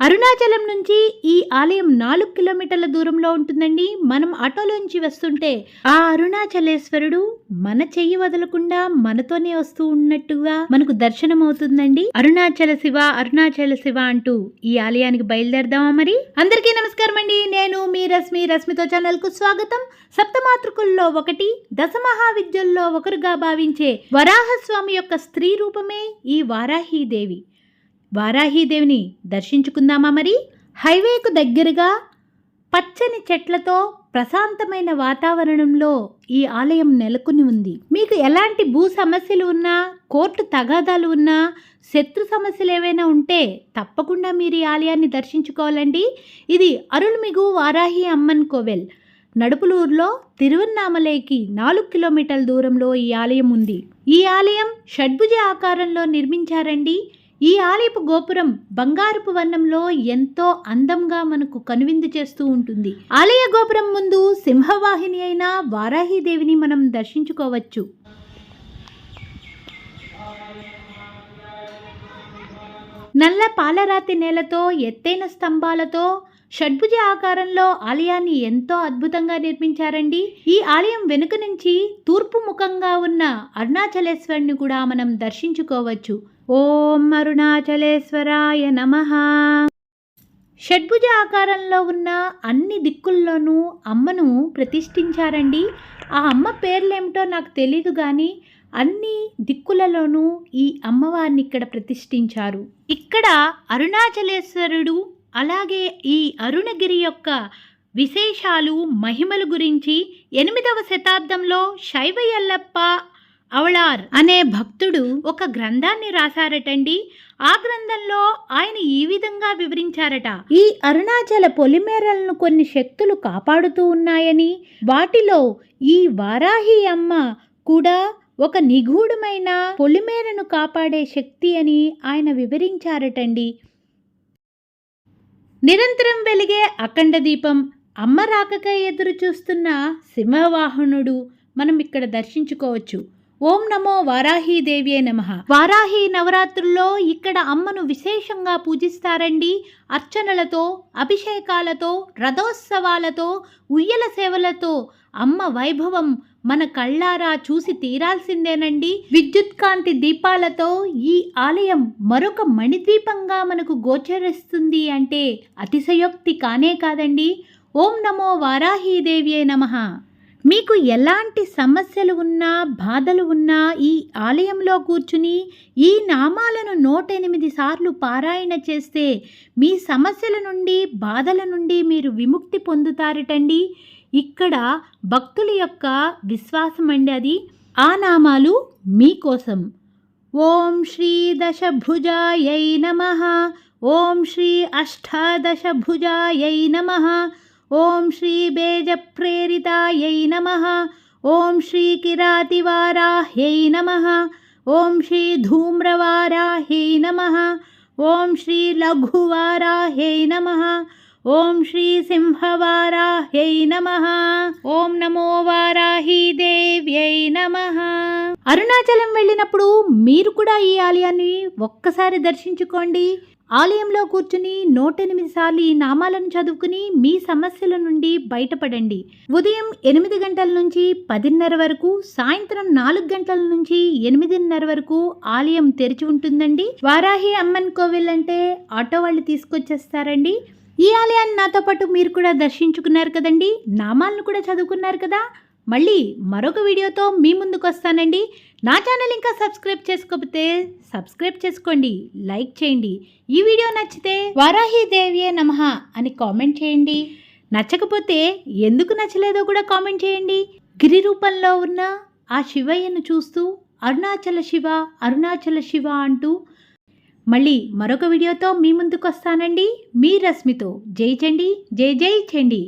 అరుణాచలం నుంచి ఈ ఆలయం నాలుగు కిలోమీటర్ల దూరంలో ఉంటుందండి. మనం ఆటోలోంచి వస్తుంటే ఆ అరుణాచలేశ్వరుడు మన చెయ్యి వదలకుండా మనతోనే వస్తూ ఉన్నట్టుగా మనకు దర్శనం అవుతుందండి అరుణాచల శివ అరుణాచల శివ అంటూ ఈ ఆలయానికి బయలుదేరదామా మరి? అందరికీ నమస్కారం అండి. నేను మీ రశ్మి రశ్మితో ఛానల్కు స్వాగతం. సప్తమాతృకుల్లో ఒకటి దశమహావిద్యల్లో ఒకరుగా భావించే వరాహస్వామి యొక్క స్త్రీ రూపమే ఈ వారాహీదేవి వారాహీదేవిని దర్శించుకుందామా మరి? హైవేకు దగ్గరగా పచ్చని చెట్లతో ప్రశాంతమైన వాతావరణంలో ఈ ఆలయం నెలకొని ఉంది. మీకు ఎలాంటి భూ సమస్యలు ఉన్నా కోర్టు తగాదాలు ఉన్నా శత్రు సమస్యలు ఏవైనా ఉంటే తప్పకుండా మీరు ఈ ఆలయాన్ని దర్శించుకోవాలండి. ఇది అరుణ్మిగు వారాహి అమ్మన్ కోవెల్. నడుపులూరులో తిరువన్నామలైకి నాలుగు కిలోమీటర్ల దూరంలో ఈ ఆలయం ఉంది. ఈ ఆలయం షడ్భుజ ఆకారంలో నిర్మించారండి. ఈ ఆలయపు గోపురం బంగారపు వర్ణంలో ఎంతో అందంగా మనకు కనువిందు చేస్తూ ఉంటుంది. ఆలయ గోపురం ముందు సింహవాహిని అయిన వారాహిదేవిని మనం దర్శించుకోవచ్చు. నల్ల పాలరాతి నేలతో ఎత్తైన స్తంభాలతో షడ్భుజ ఆకారంలో ఆలయాన్ని ఎంతో అద్భుతంగా నిర్మించారండి. ఈ ఆలయం వెనుక నుంచి తూర్పు ముఖంగా ఉన్న అరుణాచలేశ్వరుని కూడా మనం దర్శించుకోవచ్చు. ఓం అరుణాచలేశ్వరాయ నమ. షడ్భుజ ఆకారంలో ఉన్న అన్ని దిక్కుల్లోనూ అమ్మను ప్రతిష్ఠించారండి. ఆ అమ్మ పేర్లేమిటో నాకు తెలీదు కానీ అన్ని దిక్కులలోనూ ఈ అమ్మవారిని ఇక్కడ ప్రతిష్ఠించారు. ఇక్కడ అరుణాచలేశ్వరుడు అలాగే ఈ అరుణగిరి యొక్క విశేషాలు మహిమల గురించి ఎనిమిదవ శతాబ్దంలో శైవ ఎల్లప్ప అవళార్ అనే భక్తుడు ఒక గ్రంథాన్ని రాశారటండి. ఆ గ్రంథంలో ఆయన ఈ విధంగా వివరించారట. ఈ అరుణాచల పొలిమేరలను కొన్ని శక్తులు కాపాడుతూ ఉన్నాయని వాటిలో ఈ వారాహి అమ్మ కూడా ఒక నిగూఢమైన పొలిమేరను కాపాడే శక్తి అని ఆయన వివరించారటండి. నిరంతరం వెలిగే అఖండ దీపం అమ్మ రాకకై ఎదురు చూస్తున్న సింహవాహనుడు మనం ఇక్కడ దర్శించుకోవచ్చు. ఓం నమో వారాహీదేవియే నమ. వారాహి నవరాత్రుల్లో ఇక్కడ అమ్మను విశేషంగా పూజిస్తారండి. అర్చనలతో అభిషేకాలతో రథోత్సవాలతో ఉయ్యల సేవలతో అమ్మ వైభవం మన కళ్ళారా చూసి తీరాల్సిందేనండి. విద్యుత్ కాంతి దీపాలతో ఈ ఆలయం మరొక మణిద్వీపంగా మనకు గోచరిస్తుంది అంటే అతిశయోక్తి కానే కాదండి. ఓం నమో వారాహీదేవియే నమః. మీకు ఎలాంటి సమస్యలు ఉన్నా బాధలు ఉన్నా ఈ ఆలయంలో కూర్చుని ఈ నామాలను నూట ఎనిమిది సార్లు పారాయణ చేస్తే మీ సమస్యల నుండి బాధల నుండి మీరు విముక్తి పొందుతారటండి. ఇక్కడ భక్తుల యొక్క విశ్వాసం అండి అది. ఆ నామాలు మీకోసం ఓం శ్రీ దశభుజాయై నమ. ఓం శ్రీ అష్టాదశభుజాయై నమ. ఓం శ్రీ బేజప్రేరితాయై నమ ఓం శ్రీ కిరాతివారాహ్యై నమ ఓం శ్రీ ధూమ్రవారాహ్యై నమ ఓం శ్రీ లఘువారాహ్యై నమ సింహవారాహ్యై నమ. ఓం నమో వారాహి దేవ్యై నమ. అరుణాచలం వెళ్ళినప్పుడు మీరు కూడా ఈ ఆలయాన్ని ఒక్కసారి దర్శించుకోండి. ఆలయంలో కూర్చుని నూట ఎనిమిది సార్లు ఈ నామాలను చదువుకుని మీ సమస్యల నుండి బయటపడండి. ఉదయం ఎనిమిది గంటల నుంచి పదిన్నర వరకు సాయంత్రం నాలుగు గంటల నుంచి ఎనిమిదిన్నర వరకు ఆలయం తెరిచి ఉంటుందండి. వారాహి అమ్మన్ కోవిల్ అంటే ఆటో వాళ్ళు తీసుకొచ్చేస్తారండి. ఈ ఆలయాన్ని నాతో పాటు మీరు కూడా దర్శించుకున్నారు కదండి. నామాలను కూడా చదువుకున్నారు కదా. మళ్ళీ మరొక వీడియోతో మీ ముందుకు వస్తానండి. నా ఛానల్ ఇంకా సబ్స్క్రైబ్ చేసుకోకపోతే సబ్స్క్రైబ్ చేసుకోండి లైక్ చేయండి. ఈ వీడియో నచ్చితే వారాహి దేవియే నమః అని కామెంట్ చేయండి. నచ్చకపోతే ఎందుకు నచ్చలేదో కూడా కామెంట్ చేయండి. గిరి రూపంలో ఉన్న ఆ శివయ్యను చూస్తూ అరుణాచల శివ అరుణాచల శివ అంటూ మళ్ళీ మరొక వీడియోతో మీ ముందుకు వస్తానండి మీ రశ్మితో. జై చండి. జై జై చండి.